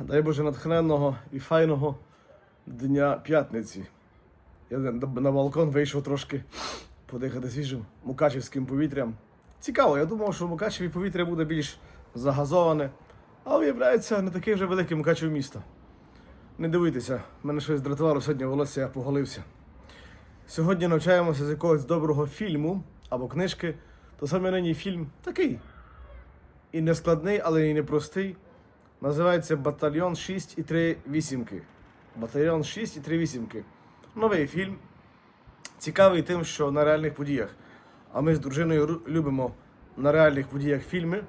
Дай Боже натхненного і файного дня п'ятниці. Я на, балкон вийшов трошки подихати свіжим мукачівським повітрям. Цікаво, я думав, що в Мукачеві повітря буде більш загазоване, а виявляється, не таке вже велике Мукачеве місто. Не дивуйтеся, мене щось дратувало сьогодні волосся, я поголився. Сьогодні навчаємося з якогось доброго фільму або книжки, то саме нині фільм такий. І не складний, але і не простий. Називається Батальйон 6 і 3 вісімки. Батальйон 6 і 3 вісімки. Новий фільм. Цікавий тим, що на реальних подіях. А ми з дружиною любимо на реальних подіях фільми.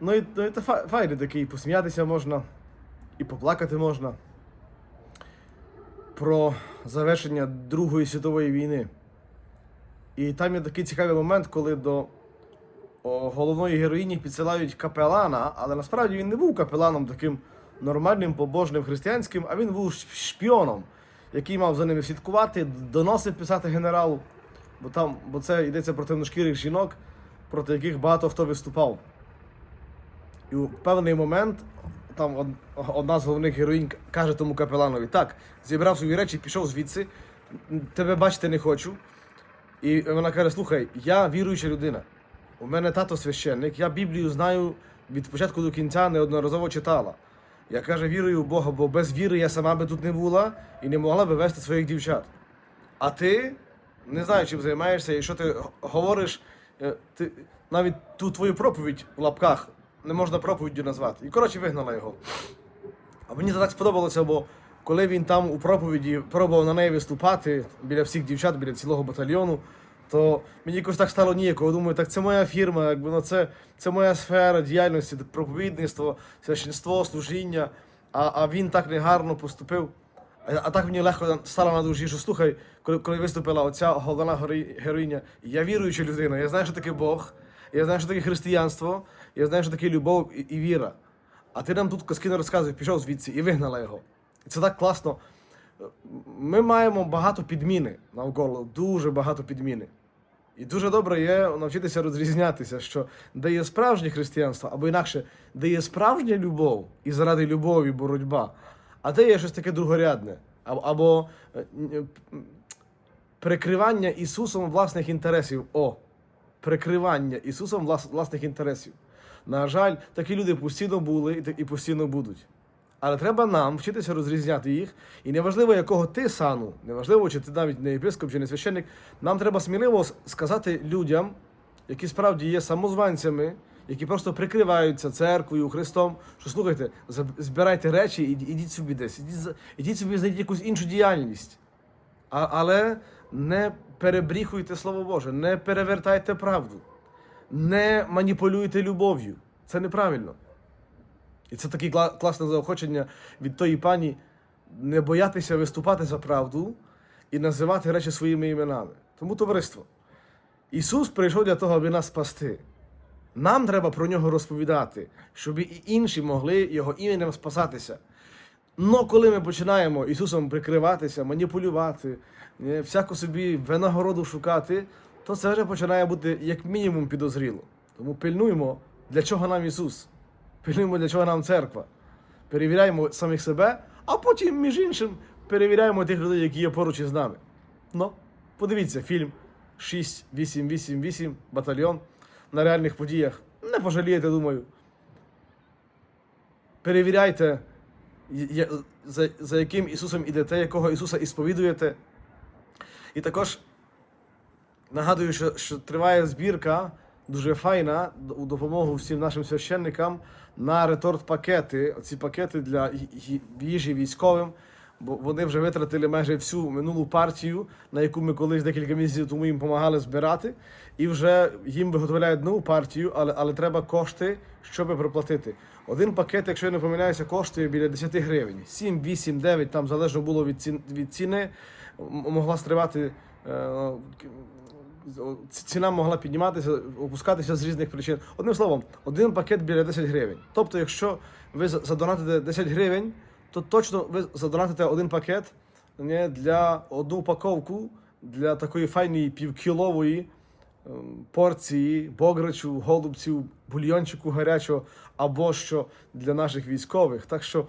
Ну і, ну, це фа- файний такий, посміятися можна, і поплакати можна. Про завершення Другої світової війни. І там є такий цікавий момент, коли до головної героїні підсилають капелана, але насправді він не був капеланом таким нормальним, побожним, християнським, а він був шпіоном, який мав за ними слідкувати, доноси писати генералу, бо там, бо це йдеться про темношкірих жінок, проти яких багато хто виступав. І у певний момент там одна з головних героїнь каже тому капеланові: так, зібрав свої речі, пішов звідси, тебе бачити не хочу. І вона каже: слухай, я віруюча людина. У мене тато священник, я Біблію знаю від початку до кінця неодноразово читала. Я каже, вірую в Бога, бо без віри я сама би тут не була і не могла би вести своїх дівчат. А ти не знаю, чим займаєшся, і що ти говориш, е, ти навіть ту твою проповідь в лапках не можна проповіддю назвати. І коротше вигнала його. А мені це так сподобалося, бо коли він там у проповіді пробував на неї виступати біля всіх дівчат, біля цілого батальйону, то мені якось так стало ніяково. Думаю, так це моя фірма, якби ну це, це моя сфера діяльності, проповідництво, священство, служіння. А, а він так негарно поступив. А, а так мені легко стало на душі, що слухай, коли, коли виступила оця головна героїня, я віруюча людина, я знаю, що таке Бог, я знаю, що таке християнство, я знаю, що таке любов і, і віра. А ти нам тут казки не розказуєш, пішов звідси і вигнала його. І це так класно. Ми маємо багато підміни навколо, дуже багато підміни. І дуже добре є навчитися розрізнятися, що де є справжнє християнство, або інакше, де є справжня любов і заради любові боротьба, а де є щось таке другорядне, або, е, прикривання Ісусом власних інтересів. О, прикривання Ісусом власних інтересів. На жаль, такі люди постійно були і постійно будуть. Але треба нам вчитися розрізняти їх. І неважливо, якого ти сану, неважливо, чи ти навіть не єпископ, чи не священник, нам треба сміливо сказати людям, які справді є самозванцями, які просто прикриваються церквою, Христом, що слухайте, збирайте речі і ідіть собі десь, ідіть, ідіть собі, знайдіть якусь іншу діяльність. А, але не перебріхуйте Слово Боже, не перевертайте правду, не маніпулюйте любов'ю. Це неправильно. І це таке класне заохочення від тої пані не боятися виступати за правду і називати речі своїми іменами. Тому товариство. Ісус прийшов для того, аби нас спасти. Нам треба про нього розповідати, щоб і інші могли його іменем спасатися. Но коли ми починаємо Ісусом прикриватися, маніпулювати, е, всяку собі винагороду шукати, то це вже починає бути як мінімум підозріло. Тому пильнуємо, для чого нам Ісус, пильнуємо, для чого нам церква. Перевіряємо самих себе, а потім, між іншим, перевіряємо тих людей, які є поруч із нами. Ну, подивіться фільм 6888 батальйон на реальних подіях. Не пожалієте, думаю. Перевіряйте, за, за яким Ісусом ідете, якого Ісуса і сповідуєте. І також нагадую, що, що триває збірка дуже файна у допомогу всім нашим священникам на реторт-пакети. Оці пакети для їжі військовим. Бо вони вже витратили майже всю минулу партію, на яку ми колись декілька місяців тому їм допомагали збирати, і вже їм виготовляють нову партію, але, але треба кошти, щоб проплатити. Один пакет, якщо я не помиляюся, коштує біля 10 гривень. 7, 8, 9, там залежно було від, цін, від ціни, могла стривати. е, Ціна могла підніматися, опускатися з різних причин. Одним словом, один пакет біля 10 гривень. Тобто, якщо ви задонатите 10 гривень, то точно ви задонатите один пакет не, для одну упаковку для такої файної півкілової ем, порції бограчу, голубців, бульйончику гарячого або що для наших військових. Так що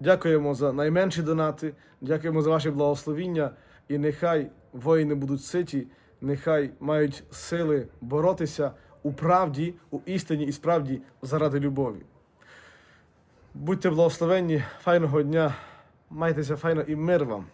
Дякуємо за найменші донати, дякуємо за ваші благословіння. І нехай воїни будуть ситі, нехай мають сили боротися у правді, у істині і справді заради любові. Будьте благословенні, файного дня, майтеся файно і мир вам.